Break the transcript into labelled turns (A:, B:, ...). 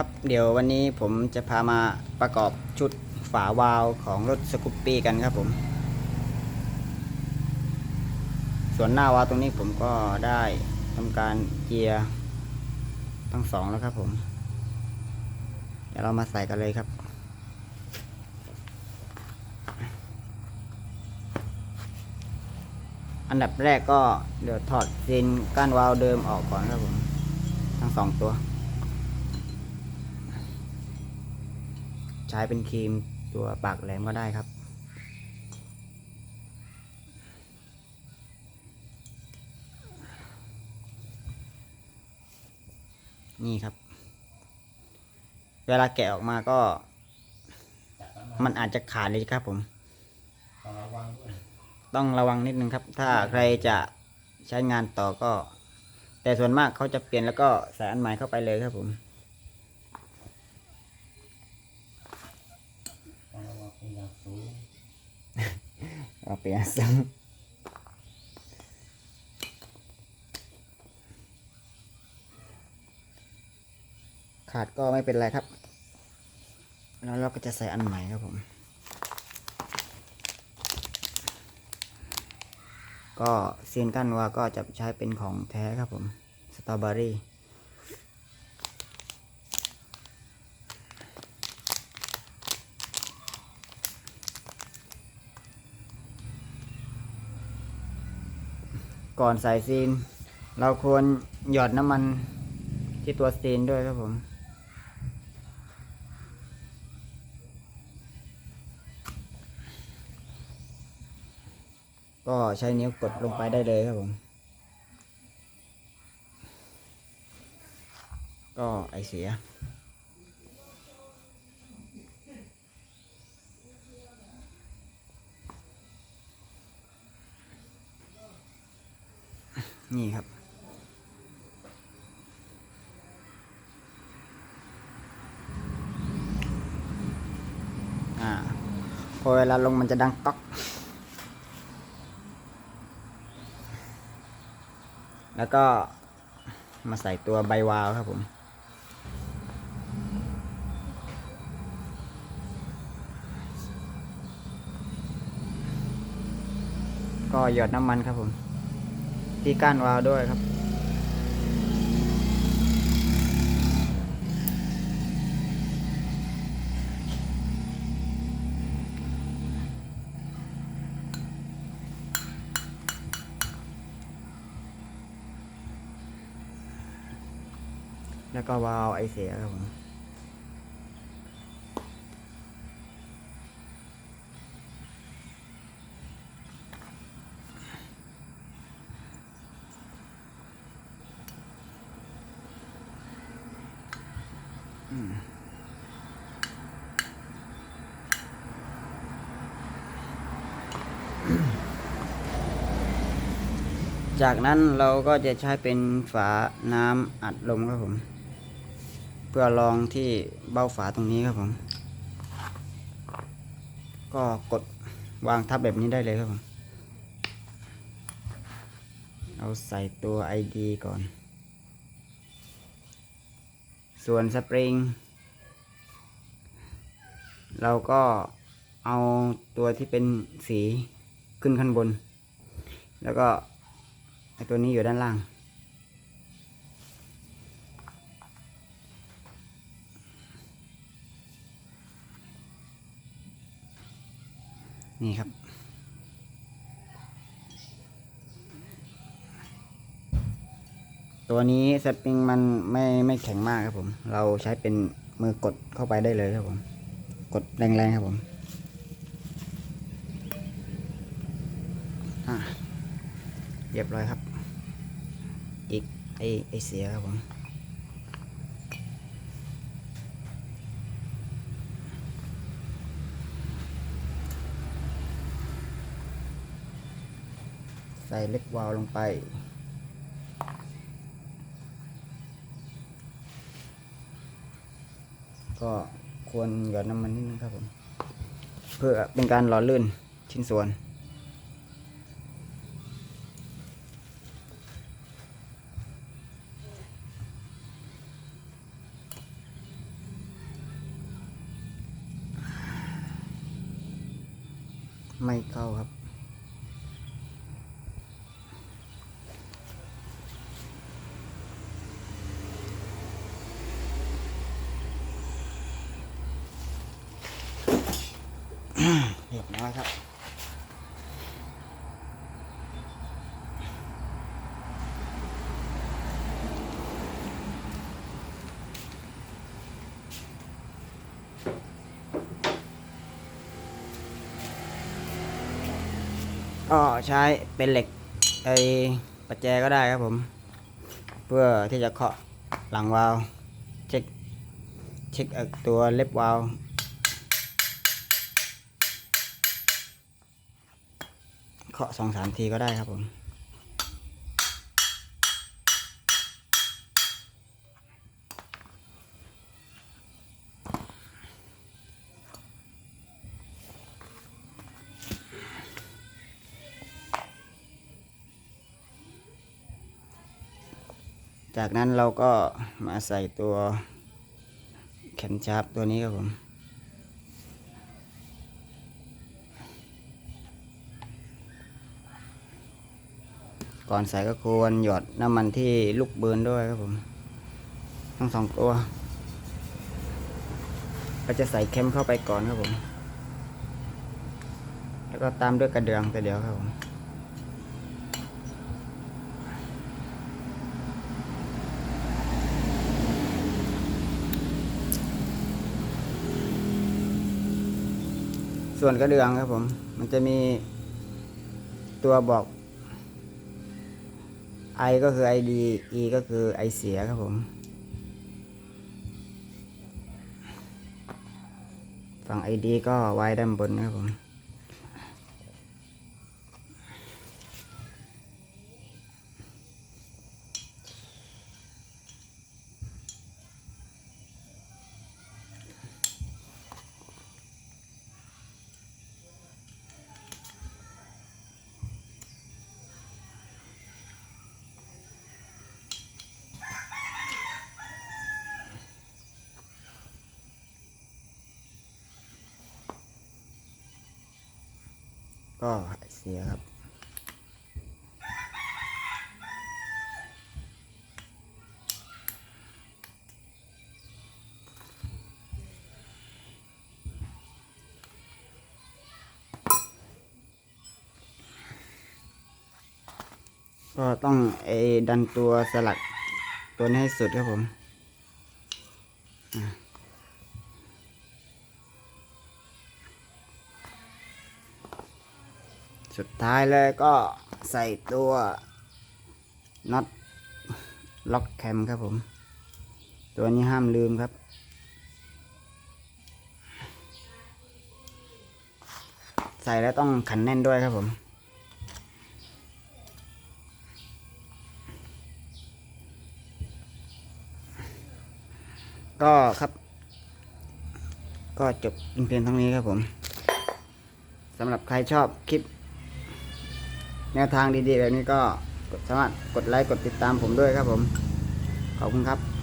A: ครับเดี๋ยววันนี้ผมจะพามาประกอบชุดฝาวาลของรถสกูปปี้กันครับผม ส่วนหน้าวาลตรงนี้ผมก็ได้ทำการเกียร์ทั้งสองแล้วครับผม เดี๋ยวเรามาใส่กันเลยครับอันดับแรกก็เดี๋ยวถอดซินก้านวาล์วเดิมออกก่อนครับผม ทั้งสองตัว ใช้เป็นครีมตัวปากแหลมก็ได้ครับ นี่ครับ เวลาแกะออกมาก็ มันอาจจะขาดเลยครับผม ต้องระวังนิดนึงครับ ถ้าใครจะใช้งานต่อก็ แต่ส่วนมากเขาจะเปลี่ยนแล้วก็ใส่อันใหม่เข้าไปเลยครับผม เอาเปลี่ยนซ้ำขาดก็ไม่เป็นไรครับ แล้วเราก็จะใส่อันใหม่ครับผม ก็เซียนกั้นว่าก็จะใช้เป็นของแท้ครับผม สตรอเบอรี่ ก่อนใส่ซีน เราควรหยอดน้ำมันที่ตัวซีนด้วยครับผม ก็ใช้นิ้วกดลงไปได้เลยครับผม ก็ไอเสีย นี่ครับ อ่า พอเวลาลงมันจะดังก๊อก แล้วก็มาใส่ตัวใบวาวครับผมก็หยดน้ำมันครับผม ที่ก้านวาล์วด้วยครับแล้วก็วาล์วไอเสียครับผม จากนั้นเราก็จะใช้เป็นฝาน้ำอัดลมครับผม เพื่อลองที่เบ้าฝาตรงนี้ครับผม ก็กดวางทับแบบนี้ได้เลยครับผม เอาใส่ตัว ID ก่อน ส่วนสปริง เราก็เอาตัวที่เป็นสีขึ้นข้างบน แล้วก็ตัวนี้อยู่ด้านล่าง นี่ครับ ตัวนี้สปริงมันไม่ไม่แข็งมากครับผม เราใช้เป็นมือกดเข้าไปได้เลยครับผม กดแรงๆครับผมเรียบร้อยครับ อีกไอไอเสียครับผมใส่เล็กวาล์วลงไป ก็ควรหยอดน้ำมันนิดนึงครับผม เพื่อเป็นการหล่อลื่นชิ้นส่วน ไม่เข้าครับ เรียบร้อยครับก็ใช้เป็นเหล็กไอประแจก็ได้ครับผม เพื่อที่จะเคาะหลังวาล์วเช็คเช็คตัวเล็บวาล์ว เคาะสองสามทีก็ได้ครับผม จากนั้นเราก็มาใส่ตัวแขนชาร์ปตัวนี้ครับผม ก่อนใส่ก็ควรหยอดน้ำมันที่ลูกเบิร์นด้วยครับผม ทั้งสองตัวเราจะใส่เค็มเข้าไปก่อนครับผม แล้วก็ตามด้วยกระเดื่องแต่เดียวครับผมส่วนกระเดื่องครับผม มันจะมีตัวบอก I ก็คือ ID E ก็คือ I เสียครับผม ฝั่ง ID ก็ไว้ด้านบนนะครับผม ก็หายเสียครับ ก็ต้องไอ้ดันตัวสลักตัวนี้ให้สุดครับผม สุดท้ายเลยก็ใส่ตัวน็อตล็อกแคมครับผม ตัวนี้ห้ามลืมครับ ใส่แล้วต้องขันแน่นด้วยครับผม ก็ครับ ก็จบเพียงเท่านี้ครับผมสำหรับใครชอบคลิป แนวทางดีๆแบบนี้ก็สามารถกดไลค์กดติดตามผมด้วยครับผม ขอบคุณครับ